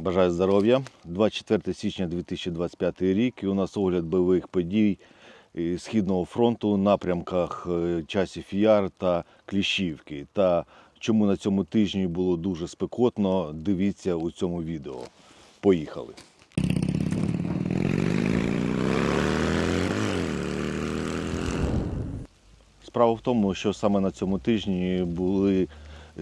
Бажаю здоров'я. 24 січня 2025 рік. І у нас огляд бойових подій е, Східного фронту в напрямках е, часів Яр та Кліщівки. Та чому на цьому тижні було дуже спекотно, дивіться у цьому відео. Поїхали. Справа в тому, що саме на цьому тижні були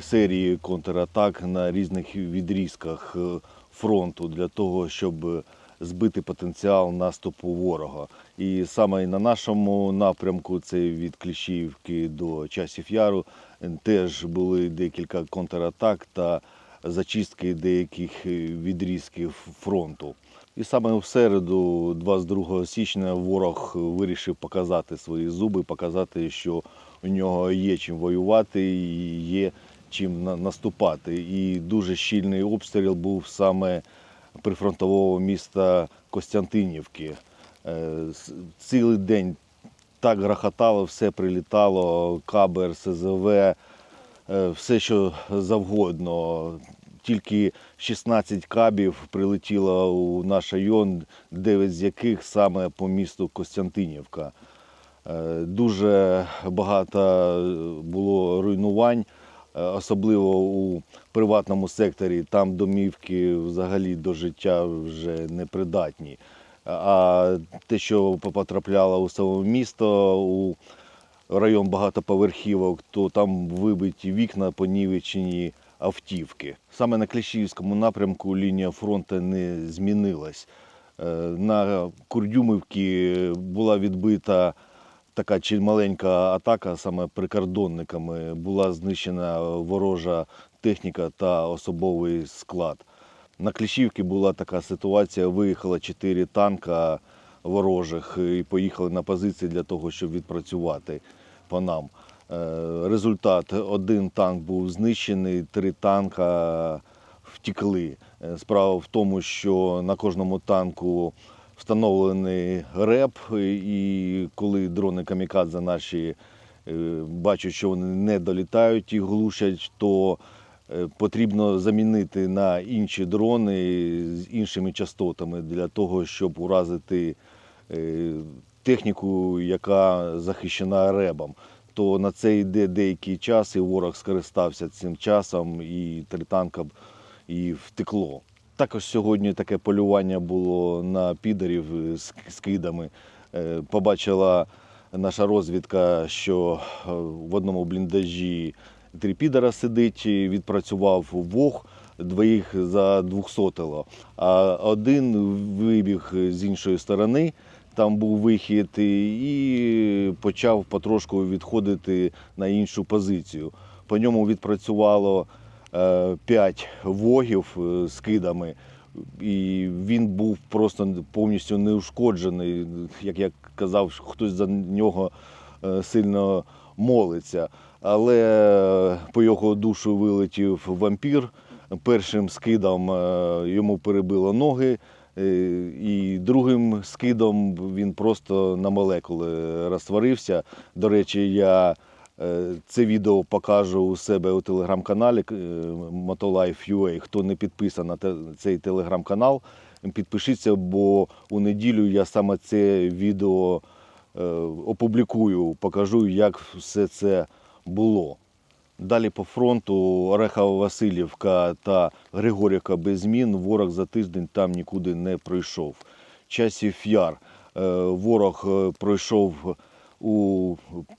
серії контратак на різних відрізках е, фронту для того, щоб збити потенціал наступу ворога. І саме і на нашому напрямку, це від Кліщівки до часів Яру, е, теж були декілька контратак та зачистки деяких е, відрізків фронту. І саме в середу, 22 січня, ворог вирішив показати свої зуби, показати, що у нього є чим воювати і є чим наступати. І дуже щільний обстріл був саме прифронтового міста Костянтинівки. Е, Цілий день так грохотало, все прилітало, кабер, СЗВ, е, все, що завгодно. Тільки 16 кабів прилетіло у наш район, 9 з яких саме по місту Костянтинівка. Е, Дуже багато було руйнувань, особливо у приватному секторі. Там домівки взагалі до життя вже непридатні. А те, що потрапляло у само місто, у район багатоповерхівок, то там вибиті вікна, понівечені автівки. Саме на Кліщівському напрямку лінія фронту не змінилась. Е, На Курдюмівці була відбита така чи маленька атака саме прикордонниками. Була знищена ворожа техніка та особовий склад. На Кліщівці була така ситуація, виїхало чотири танка ворожих і поїхали на позиції для того, щоб відпрацювати по нам. Е, Результат: один танк був знищений, три танка втікли. Е, Справа в тому, що на кожному танку встановлений реп, і коли дрони камікадзе наші е, бачать, що вони не долітають і глушать, то е, потрібно замінити на інші дрони з іншими частотами для того, щоб уразити е, техніку, яка захищена ребом. То на це йде деякий час, і ворог скористався цим часом, і три танка і втекло. Також сьогодні таке полювання було на підерів з кидами. Е, Побачила наша розвідка, що е, в одному бліндажі три підера сидить, відпрацював вог, двоїх за двохсотило. А один вибіг з іншої сторони, там був вихід, і почав потрошку відходити на іншу позицію. По ньому відпрацювало е, п'ять вогів е, з кидами, і він був просто повністю неушкоджений. Як я казав, хтось за нього е, сильно молиться. Але по його душу вилетів вампір. Першим скидом йому перебило ноги, і другим скидом він просто на молекули розтворився. До речі, я це відео покажу у себе у телеграм-каналі е, Motolife.ua. Хто не підписаний на цей телеграм-канал, підпишіться, бо у неділю я саме це відео е, опублікую, покажу, як все це було. Далі по фронту Орехово-Василівка та Григорівка без змін. Ворог за тиждень там нікуди не пройшов. Часів яр. е, Ворог е, пройшов у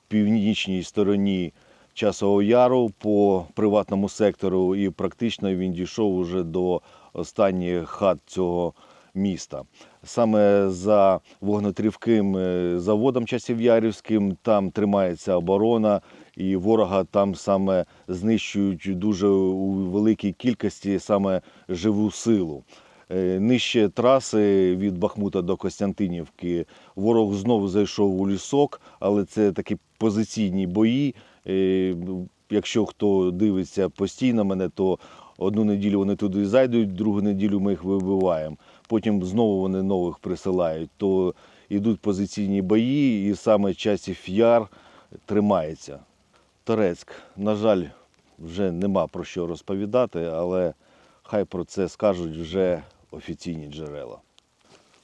північній стороні Часового Яру по приватному сектору, і практично він дійшов уже до останніх хат цього міста. Саме за вогнетрівким е, заводом Часів'ярівським там тримається оборона, і ворога там саме знищують дуже у великій кількості саме живу силу. Е, Нижче траси від Бахмута до Костянтинівки ворог знову зайшов у лісок, але це такі позиційні бої. Е, Якщо хто дивиться постійно мене, то одну неділю вони туди зайдуть, другу неділю ми їх вибиваємо. Потім знову вони нових присилають. То йдуть позиційні бої, і саме часів яр тримається. Торецьк, на жаль, вже нема про що розповідати, але хай про це скажуть вже офіційні джерела.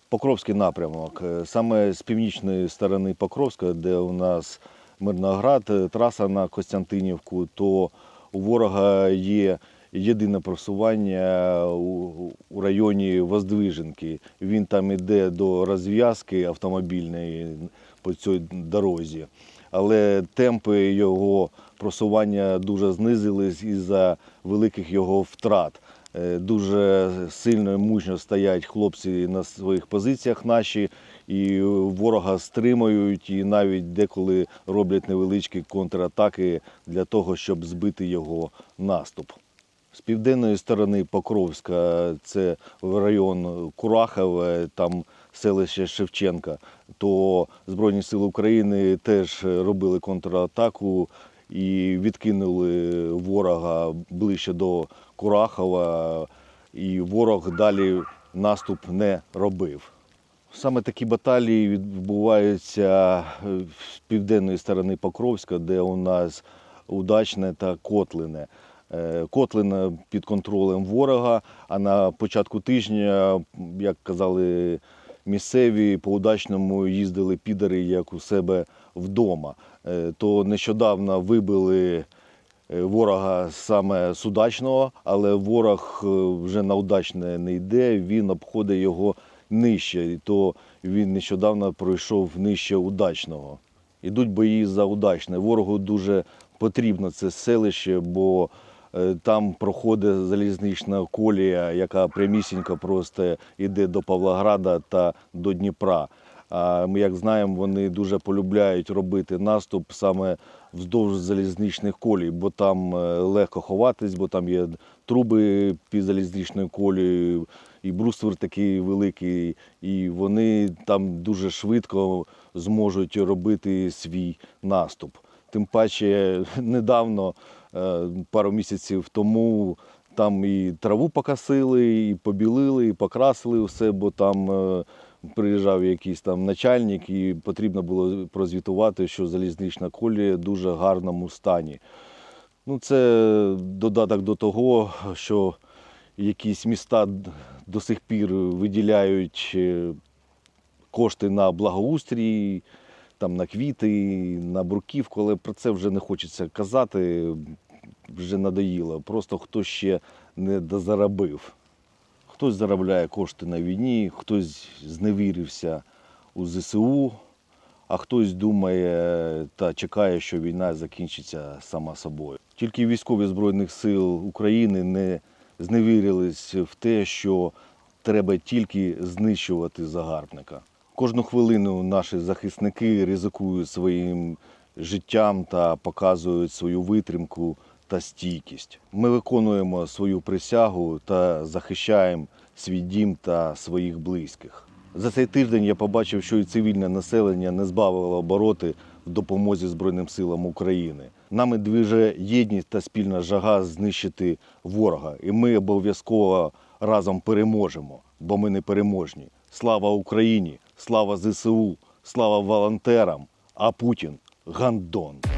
Покровський напрямок. Е, Саме з північної сторони Покровська, де у нас Мирноград, е, траса на Костянтинівку, то у ворога є єдине просування у, у районі Воздвиженки. Він там іде до розв'язки автомобільної по цій дорозі. Але темпи його просування дуже знизились із-за великих його втрат. Е, Дуже сильно і мужньо стоять хлопці на своїх позиціях наші, і ворога стримують, і навіть деколи роблять невеличкі контратаки для того, щоб збити його наступ. З південної сторони Покровська, це район Курахове, там селище Шевченка, то Збройні Сили України теж робили контратаку і відкинули ворога ближче до Курахова, і ворог далі наступ не робив. Саме такі баталії відбуваються е, з південної сторони Покровська, де у нас удачне та котлине. Е, Котлина під контролем ворога, а на початку тижня, як казали місцеві, по удачному їздили підари як у себе вдома. Е, То нещодавно вибили е, ворога саме з удачного, але ворог е, вже на удачне не йде, він обходить його нижче. І то він нещодавно пройшов нижче удачного. Ідуть бої за удачне. Ворогу дуже потрібно це селище, бо там проходить залізнична колія, яка прямісінько просто йде до Павлограда та до Дніпра. Ми, як знаємо, вони дуже полюбляють робити наступ саме вздовж залізничних колій, бо там е, легко ховатись, бо там є труби під залізничною колією, і бруствер такий великий, і вони там дуже швидко зможуть робити свій наступ. Тим паче недавно, е, пару місяців тому, там і траву покосили, і побілили, і покрасили все, бо там е, приїжджав якийсь там начальник, і потрібно було прозвітувати, що залізнична колія в дуже гарному стані. Ну, це додаток до того, що якісь міста до сих пір виділяють е, кошти на благоустрій, там, на квіти, на бруківку, але про це вже не хочеться казати, вже надоїло. Просто хто ще не дозаробив. Хтось заробляє кошти на війні, хтось зневірився у ЗСУ, а хтось думає та чекає, що війна закінчиться сама собою. Тільки військові Збройних сил України не зневірились в те, що треба тільки знищувати загарбника. Кожну хвилину наші захисники ризикують своїм життям та показують свою витримку та стійкість. Ми виконуємо свою присягу та захищаємо свій дім та своїх близьких. За цей тиждень я побачив, що і цивільне населення не збавило обороти в допомозі Збройним силам України. Нами движе єдність та спільна жага знищити ворога, і ми обов'язково разом переможемо, бо ми не переможні. Слава Україні! Слава ЗСУ! Слава волонтерам! А Путін гандон!